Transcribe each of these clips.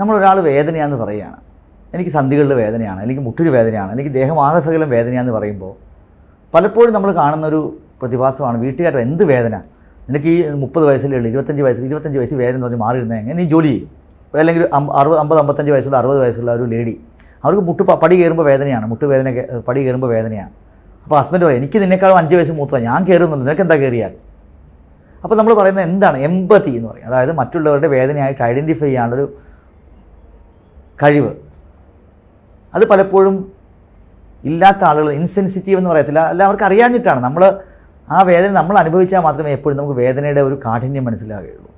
നമ്മളൊരാൾ വേദനയാണെന്ന് പറയുകയാണ് എനിക്ക് സന്ധികളിൽ വേദനയാണ് അല്ലെങ്കിൽ മുട്ടൊരു വേദനയാണ് എനിക്ക് ദേഹം ദേഹമാകസകലം വേദനയാന്ന് പറയുമ്പോൾ പലപ്പോഴും നമ്മൾ കാണുന്നൊരു പ്രതിഭാസമാണ് വീട്ടുകാരുടെ എന്ത് വേദന? നിനക്ക് ഈ മുപ്പത് വയസ്സിലേ ഉള്ളൂ ഇരുപത്തഞ്ച് വയസ്സിൽ ഇരുപത്തഞ്ച് വയസ്സ് വേദന എന്ന് പറഞ്ഞ് മാറിയിരുന്നത് എങ്ങനെ? നീ ജോലി ചെയ്യും. അല്ലെങ്കിൽ അറുപത് അമ്പത് അമ്പത്തഞ്ച് വയസ്സുള്ള അറുപത് വയസ്സുള്ള ഒരു ലേഡി. അവർക്ക് മുട്ട് പടി കയറുമ്പോൾ വേദനയാണ് മുട്ട് വേദന പടി കയറുമ്പോൾ വേദനയാണ്. അപ്പോൾ ഹസ്ബൻഡ് പറയും എനിക്ക് നിന്നെക്കാളും അഞ്ച് വയസ്സ് മൂത്ത ഞാൻ കയറുന്നുണ്ട് നിനക്ക് എന്താ കയറിയാൽ അപ്പോൾ നമ്മൾ പറയുന്നത് എന്താണ്? എമ്പതി എന്ന് പറയും. അതായത് മറ്റുള്ളവരുടെ വേദനയായിട്ട് ഐഡന്റിഫൈ ചെയ്യാനുള്ളൊരു കഴിവ്. അത് പലപ്പോഴും ഇല്ലാത്ത ആളുകൾ ഇൻസെൻസിറ്റീവ് എന്ന് പറയത്തില്ല. അല്ല അവർക്ക് അറിയാഞ്ഞിട്ടാണ്. നമ്മൾ ആ വേദന നമ്മൾ അനുഭവിച്ചാൽ മാത്രമേ എപ്പോഴും നമുക്ക് വേദനയുടെ ഒരു കാഠിന്യം മനസ്സിലാകുകയുള്ളൂ.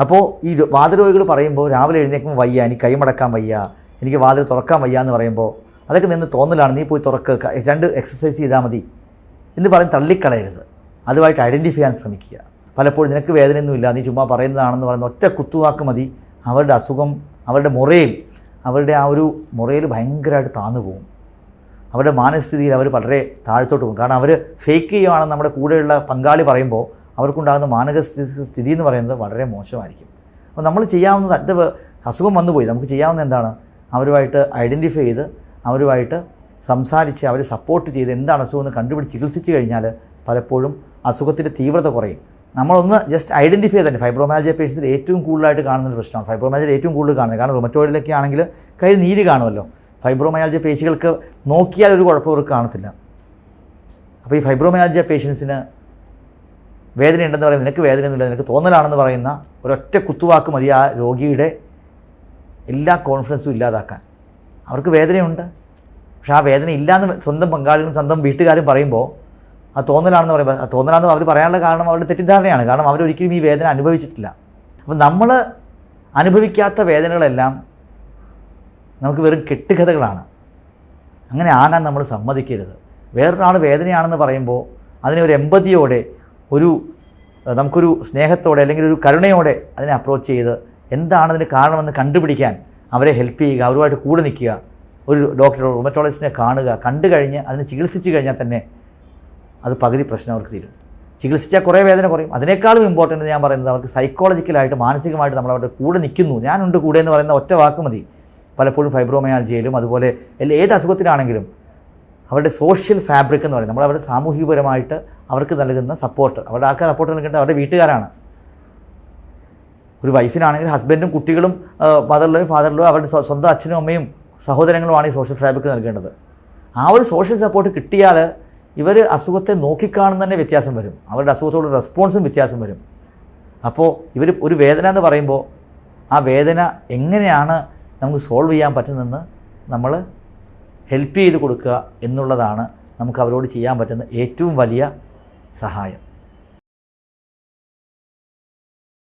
അപ്പോൾ ഈ വാതരോഗികൾ പറയുമ്പോൾ രാവിലെ എഴുന്നേൽക്കുമ്പോൾ വയ്യ എനിക്ക് കൈമടക്കാൻ വയ്യ എനിക്ക് വാതിൽ തുറക്കാൻ വയ്യ എന്ന് പറയുമ്പോൾ അതൊക്കെ നിന്ന് തോന്നലാണ് നീ പോയി തുറക്ക് രണ്ട് എക്സസൈസ് ചെയ്താൽ മതി എന്ന് പറഞ്ഞ് തള്ളിക്കളയരുത്. അതുമായിട്ട് ഐഡന്റിഫൈ ചെയ്യാൻ ശ്രമിക്കുക. പലപ്പോഴും നിനക്ക് വേദനയൊന്നുമില്ല നീ ചുമ്മാ പറയുന്നതാണെന്ന് പറയുന്ന ഒറ്റ കുത്തുവാക്ക് മതി. അവരുടെ അസുഖം അവരുടെ മുറയിൽ അവരുടെ ആ ഒരു മുറയിൽ ഭയങ്കരമായിട്ട് താന്നു പോകും. അവരുടെ മാനസ്ഥിതിയിൽ അവർ വളരെ താഴ്ത്തോട്ട് പോകും. കാരണം അവർ ഫേക്ക് ചെയ്യുകയാണെന്ന് നമ്മുടെ കൂടെയുള്ള പങ്കാളി പറയുമ്പോൾ അവർക്കുണ്ടാകുന്ന മാനസിക സ്ഥിതി- എന്ന് പറയുന്നത് വളരെ മോശമായിരിക്കും. അപ്പോൾ നമ്മൾ ചെയ്യാവുന്നത് അറ്റ അസുഖം വന്നുപോയി നമുക്ക് ചെയ്യാവുന്ന എന്താണ്? അവരുമായിട്ട് ഐഡന്റിഫൈ ചെയ്ത് അവരുമായിട്ട് സംസാരിച്ച് അവരെ സപ്പോർട്ട് ചെയ്ത് എന്താണ് അസുഖം എന്ന് കണ്ടുപിടിച്ച് ചികിത്സിച്ച് കഴിഞ്ഞാൽ പലപ്പോഴും അസുഖത്തിന്റെ തീവ്രത കുറയും. നമ്മളൊന്ന് ജസ്റ്റ് ഐഡന്റിഫൈ തന്നെ ഫൈബ്രോമാലജിയ പേഷ്യൻസിൽ ഏറ്റവും കൂടുതലായിട്ട് കാണുന്ന ഒരു പ്രശ്നമാണ് ഫൈബ്രോമാലജിയ ഏറ്റവും കൂടുതൽ കാണുന്നത്. കാരണം റൊമറ്റോയിഡിലൊക്കെ ആണെങ്കിൽ കയ്യിൽ നീര് കാണുമല്ലോ. ഫൈബ്രോമയാൾജിയ പേശികൾക്ക് നോക്കിയാൽ ഒരു കുഴപ്പം അവർക്ക് കാണത്തില്ല. അപ്പോൾ ഈ ഫൈബ്രോമയാൾജിയ പേഷ്യൻസിന് വേദന ഉണ്ടെന്ന് പറയുന്നത് നിനക്ക് വേദനയൊന്നുമില്ല നിനക്ക് തോന്നലാണെന്ന് പറയുന്ന ഒരൊറ്റ കുത്തുവാക്ക് മതി ആ രോഗിയുടെ എല്ലാ കോൺഫിഡൻസും ഇല്ലാതാക്കാൻ. അവർക്ക് വേദനയുണ്ട്. പക്ഷേ ആ വേദന ഇല്ലയെന്ന് സ്വന്തം പങ്കാളികളും സ്വന്തം വീട്ടുകാരും പറയുമ്പോൾ ആ തോന്നലാണെന്ന് പറയുമ്പോൾ തോന്നലാണെന്ന് അവർ പറയാനുള്ള കാരണം അവരുടെ തെറ്റിദ്ധാരണയാണ്. കാരണം അവരൊരിക്കലും ഈ വേദന അനുഭവിച്ചിട്ടില്ല. അപ്പം നമ്മൾ അനുഭവിക്കാത്ത വേദനകളെല്ലാം നമുക്ക് വെറും കെട്ടുകഥകളാണ്. അങ്ങനെ ആകാൻ നമ്മൾ സമ്മതിക്കരുത്. വേറൊരാൾ വേദനയാണെന്ന് പറയുമ്പോൾ അതിനെ ഒരു എമ്പതിയോടെ ഒരു നമുക്കൊരു സ്നേഹത്തോടെ അല്ലെങ്കിൽ ഒരു കരുണയോടെ അതിനെ അപ്രോച്ച് ചെയ്ത് എന്താണ് അതിന് കാരണമെന്ന് കണ്ടുപിടിക്കാൻ അവരെ ഹെൽപ്പ് ചെയ്യുക അവരുമായിട്ട് കൂടെ നിൽക്കുക. ഒരു ഡോക്ടറോ റൊമറ്റോളജിസ്റ്റിനെ കാണുക കണ്ടു കഴിഞ്ഞ് അതിനെ ചികിത്സിച്ച് കഴിഞ്ഞാൽ തന്നെ അത് പകുതി പ്രശ്നം അവർക്ക് തീരും. ചികിത്സിച്ചാൽ കുറേ വേദന കുറയും. അതിനേക്കാളും ഇമ്പോർട്ടന്റ് ഞാൻ പറയുന്നത് അവർക്ക് സൈക്കോളജിക്കലായിട്ട് മാനസികമായിട്ട് നമ്മൾ കൂടെ നിൽക്കുന്നു. ഞാനുണ്ട് കൂടെ എന്ന് പറയുന്ന ഒറ്റ വാക്ക് മതി. പലപ്പോഴും ഫൈബ്രോമയാൾജിയയിലും അതുപോലെ എല്ലാ ഏത് അസുഖത്തിലാണെങ്കിലും അവരുടെ സോഷ്യൽ ഫാബ്രിക് എന്ന് പറയുന്നത് നമ്മൾ അവരുടെ സാമൂഹികപരമായിട്ട് അവർക്ക് നൽകുന്ന സപ്പോർട്ട് അവരുടെ ആൾക്കാർ സപ്പോർട്ട് നൽകേണ്ടത് അവരുടെ വീട്ടുകാരാണ്. ഒരു വൈഫിനാണെങ്കിൽ ഹസ്ബൻഡും കുട്ടികളും മദറിലോ ഫാദറിലോ അവരുടെ സ്വ- സ്വന്തം അച്ഛനും അമ്മയും സഹോദരങ്ങളുമാണ് ഈ സോഷ്യൽ ഫാബ്രിക് നൽകേണ്ടത്. ആ ഒരു സോഷ്യൽ സപ്പോർട്ട് കിട്ടിയാൽ ഇവർ അസുഖത്തെ നോക്കിക്കാണുന്ന തന്നെ വ്യത്യാസം വരും. അവരുടെ അസുഖത്തോട് റെസ്പോൺസും വ്യത്യാസം വരും. അപ്പോൾ ഇവർ ഒരു വേദന എന്ന് പറയുമ്പോൾ ആ വേദന എങ്ങനെയാണ് നമുക്ക് സോൾവ് ചെയ്യാൻ പറ്റുന്നതെന്ന് നമ്മൾ ഹെൽപ്പ് ചെയ്ത് കൊടുക്കുക എന്നുള്ളതാണ് നമുക്ക് അവരോട് ചെയ്യാൻ പറ്റുന്ന ഏറ്റവും വലിയ സഹായം.